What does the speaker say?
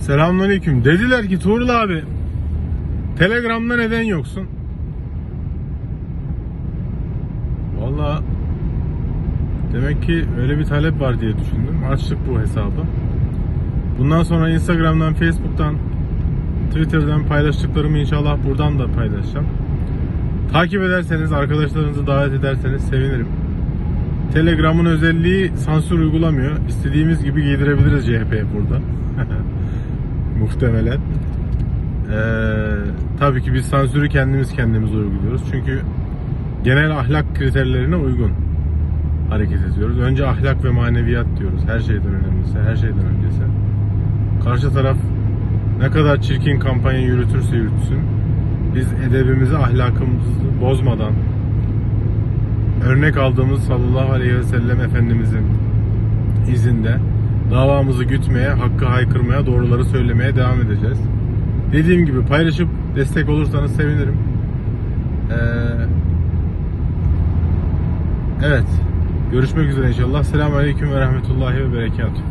Selamünaleyküm. Dediler ki Tuğrul abi Telegram'da neden yoksun? Valla demek ki öyle bir talep var diye düşündüm. Açtık bu hesabı. Bundan sonra Instagram'dan, Facebook'tan, Twitter'dan paylaştıklarımı inşallah buradan da paylaşacağım. Takip ederseniz, arkadaşlarınızı davet ederseniz sevinirim. Telegram'ın özelliği sansür uygulamıyor. İstediğimiz gibi giydirebiliriz CHP'ye burada. Muhtemelen. Ee, tabii ki biz sansürü kendimiz kendimize uyguluyoruz. Çünkü genel ahlak kriterlerine uygun hareket ediyoruz. Önce ahlak ve maneviyat diyoruz. Her şeyden önemlisi, her şeyden öncesi. Karşı taraf ne kadar çirkin kampanya yürütürse yürütsün, biz edebimizi, ahlakımızı bozmadan, örnek aldığımız sallallahu aleyhi ve sellem Efendimizin izinde davamızı gütmeye, hakkı haykırmaya, doğruları söylemeye devam edeceğiz. Dediğim gibi paylaşıp destek olursanız sevinirim. Ee, evet. Görüşmek üzere inşallah. Selamun Aleyküm ve Rahmetullahi ve Berekatuhu.